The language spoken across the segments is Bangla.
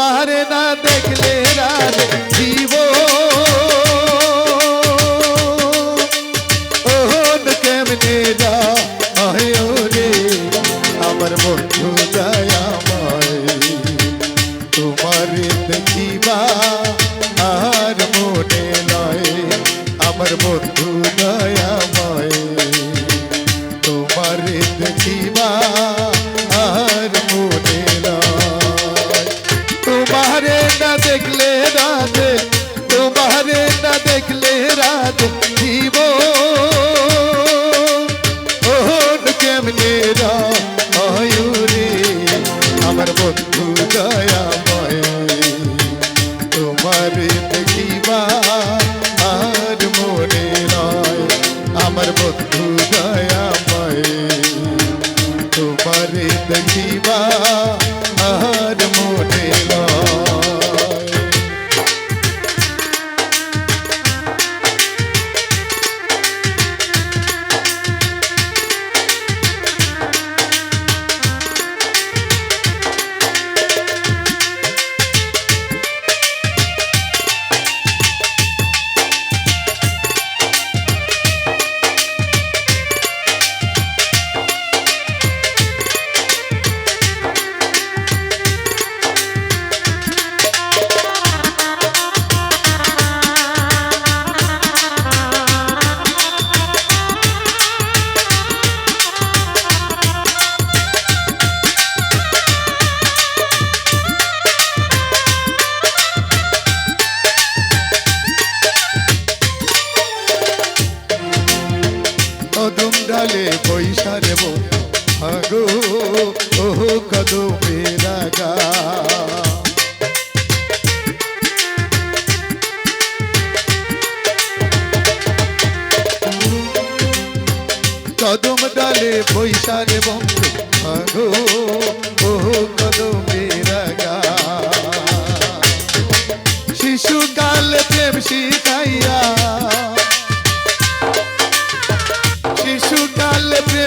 তোমারে না দেখলে রাধে জীব কেমনে যা রে আমার বন্ধু দয়াময় তোমারে দেখিবা আর মনে নয় আমার বন্ধু ডালে বৈশারে ভাগো ওহো কদমে রাগা কদম ডালে বৈশারে বন্ধু ভাগো ওহো কদমে রাগা শিশুকাল প্রেম শিখাইয়া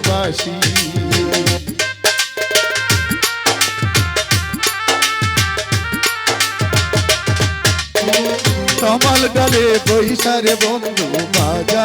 মোহনবাসী কমল ডালে বৈশারে বন্ধু বাজা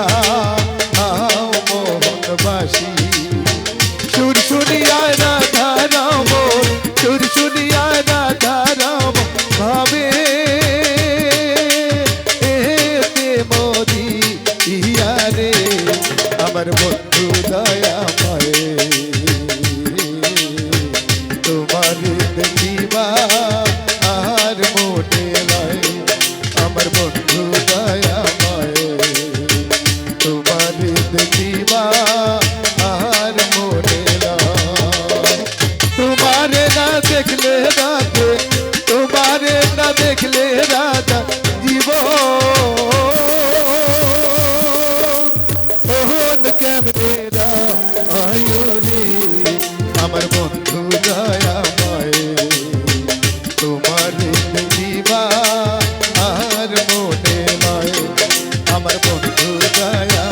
দেখলে রাজা জীব। ওহন কেমনে আয়ো রে, আমার বন্ধু দয়া মায় তোমার দিবা আর মনে মায় আমার বন্ধু দয়া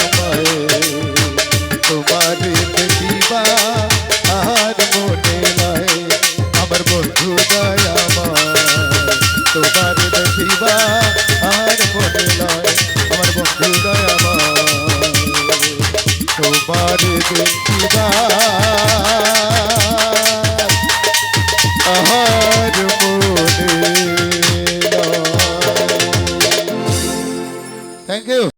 তোমার